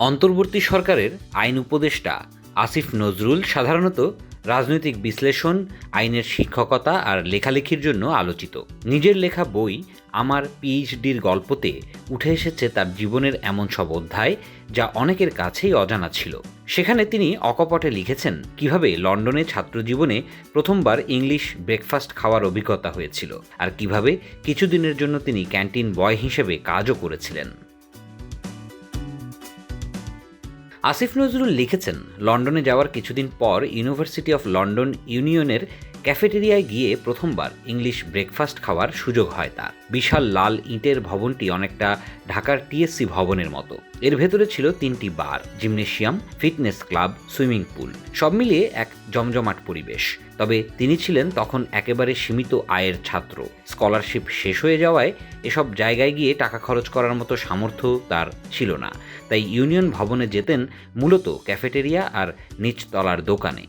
অন্তর্বর্তী সরকারের আইন উপদেষ্টা আসিফ নজরুল সাধারণত রাজনৈতিক বিশ্লেষণ, আইনের শিক্ষকতা আর লেখালেখির জন্য আলোচিত। নিজের লেখা বই আমার পিএইচডির গল্পতে উঠে এসেছে তার জীবনের এমন সব অধ্যায় যা অনেকের কাছেই অজানা ছিল। সেখানে তিনি অকপটে লিখেছেন কীভাবে লন্ডনে ছাত্রজীবনে প্রথমবার ইংলিশ ব্রেকফাস্ট খাওয়ার অভিজ্ঞতা হয়েছিল আর কীভাবে কিছুদিনের জন্য তিনি ক্যান্টিন বয় হিসেবে কাজও করেছিলেন। আসিফ নজরুল লিখেছেন, লন্ডনে যাওয়ার কিছুদিন পর ইউনিভার্সিটি অফ লন্ডন ইউনিয়নের ক্যাফেটেরিয়ায় গিয়ে প্রথমবার ইংলিশ ব্রেকফাস্ট খাওয়ার সুযোগ হয় তার। বিশাল লাল ইটের ভবনটি অনেকটা ঢাকার টিএসসি ভবনের মতো। এর ভেতরে ছিল তিনটি bar, gymnasium, fitness club, swimming pool. সব মিলিয়ে এক জমজমাট পরিবেশ। তবে তিনি ছিলেন তখন একেবারে সীমিত আয়ের ছাত্র। স্কলারশিপ শেষ হয়ে যাওয়ায় এসব জায়গায় গিয়ে টাকা খরচ করার মতো সামর্থ্য তার ছিল না। তাই ইউনিয়ন ভবনে যেতেন মূলত ক্যাফেটেরিয়া আর নিচতলার দোকানে।